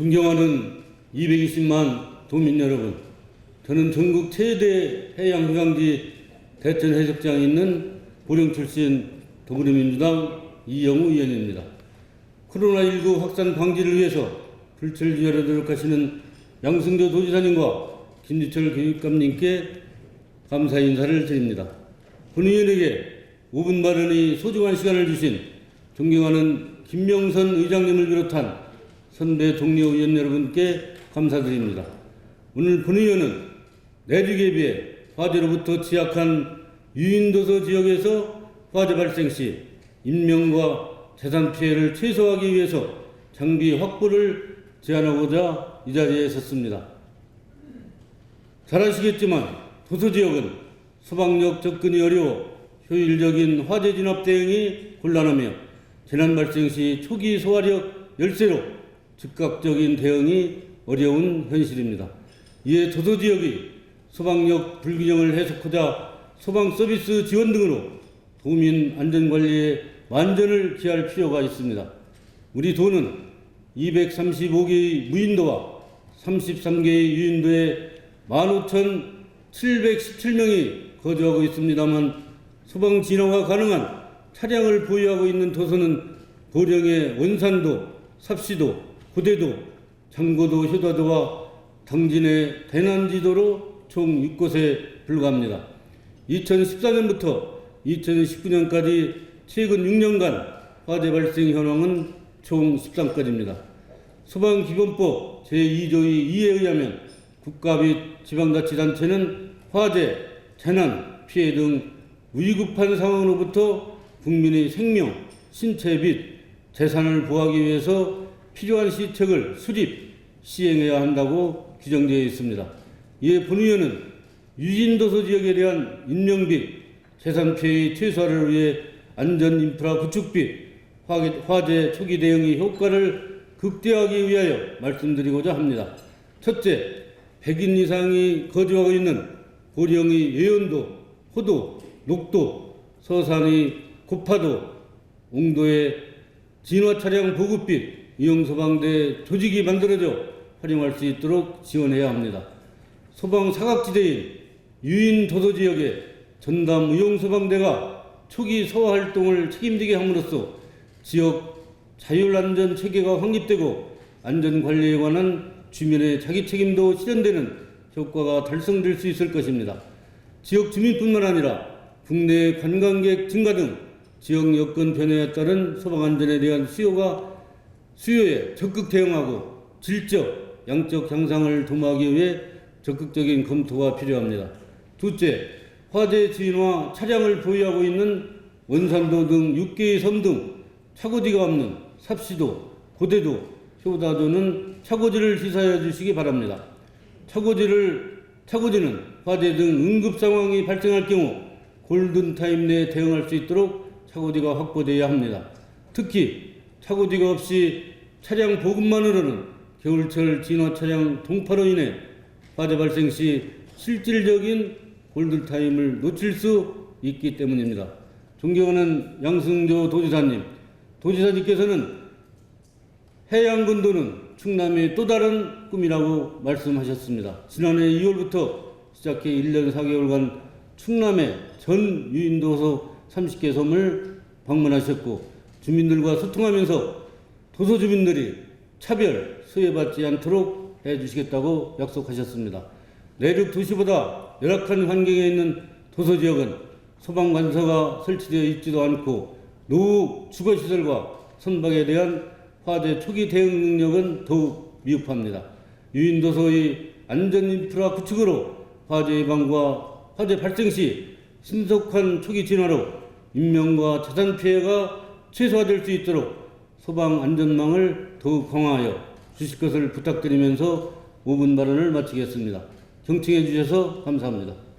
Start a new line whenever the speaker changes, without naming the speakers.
존경하는 220만 도민 여러분, 저는 전국 최대 해양 휴양지 대천 해수욕장에 있는 보령 출신 더불어민주당 이영우 의원입니다. 코로나19 확산 방지를 위해서 불철주야로 노력하시는 양승조 도지사님과 김지철 교육감님께 감사 인사를 드립니다. 본 의원에게 5분 발언의 소중한 시간을 주신 존경하는 김명선 의장님을 비롯한 선배 동료 의원 여러분께 감사드립니다. 오늘 본 의원은 내륙에 비해 화재로부터 취약한 유인도서 지역에서 화재 발생 시 인명과 재산 피해를 최소화하기 위해서 장비 확보를 제안하고자 이 자리에 섰습니다. 잘 아시겠지만 도서 지역은 소방력 접근이 어려워 효율적인 화재 진압 대응이 곤란하며 재난 발생 시 초기 소화력 열세로 즉각적인 대응이 어려운 현실입니다. 이에 도서 지역이 소방력 불균형을 해소하자 소방 서비스 지원 등으로 도민 안전관리에 만전을 기할 필요가 있습니다. 우리 도는 235개의 무인도와 33개의 유인도에 15,717명이 거주하고 있습니다만 소방 진화가 가능한 차량을 보유하고 있는 도서는 보령의 원산도, 삽시도, 고대도, 장고도, 효다도와 당진의 대난지도로 총 6곳에 불과합니다. 2014년부터 2019년까지 최근 6년간 화재 발생 현황은 총 13건입니다. 소방기본법 제2조의 2에 의하면 국가 및 지방자치단체는 화재, 재난, 피해 등 위급한 상황으로부터 국민의 생명, 신체 및 재산을 보호하기 위해서 필요한 시책을 수립, 시행해야 한다고 규정되어 있습니다. 이에 본 의원은 유진도서 지역에 대한 인명 및 재산 피해의 최소화를 위해 안전 인프라 구축 및 화재- 초기 대응의 효과를 극대화하기 위하여 말씀드리고자 합니다. 첫째, 100인 이상이 거주하고 있는 고령의 예원도, 호도, 녹도, 서산의 고파도, 옹도의 진화 차량 보급 및 이용 소방대 조직이 만들어져 활용할 수 있도록 지원해야 합니다. 소방 사각지대인 유인 도도 지역에 전담 의용 소방대가 초기 소화 활동을 책임지게 함으로써 지역 자율 안전 체계가 확립되고 안전 관리에 관한 주민의 자기 책임도 실현되는 효과가 달성될 수 있을 것입니다. 지역 주민뿐만 아니라 국내 관광객 증가 등 지역 여건 변화에 따른 소방 안전에 대한 수요가 수요에 적극 대응하고 질적, 양적 향상을 도모하기 위해 적극적인 검토가 필요합니다. 둘째, 화재 진화 차량을 보유하고 있는 원산도 등 6개의 섬 등 차고지가 없는 삽시도, 고대도, 효다도는 차고지를 시사해 주시기 바랍니다. 차고지를 차고지는 화재 등 응급 상황이 발생할 경우 골든 타임 내에 대응할 수 있도록 차고지가 확보되어야 합니다. 특히 차고지가 없이 차량 보급만으로는 겨울철 진화 차량 동파로 인해 화재 발생 시 실질적인 골든 타임을 놓칠 수 있기 때문입니다. 존경하는 양승조 도지사님, 도지사님께서는 해양군 도는 충남의 또 다른 꿈이라고 말씀하셨습니다. 지난해 2월부터 시작해 1년 4개월간 충남의 전 유인도서 30개 섬을 방문하셨고 주민들과 소통하면서 도서 주민들이 차별, 소외받지 않도록 해주시겠다고 약속하셨습니다. 내륙 도시보다 열악한 환경에 있는 도서 지역은 소방 관서가 설치되어 있지도 않고 노후 주거시설과 선박에 대한 화재 초기 대응 능력은 더욱 미흡합니다. 유인도서의 안전 인프라 구축으로 화재 예방과 화재 발생 시 신속한 초기 진화로 인명과 재산 피해가 최소화될 수 있도록 소방 안전망을 더욱 강화하여 주실 것을 부탁드리면서 5분 발언을 마치겠습니다. 경청해 주셔서 감사합니다.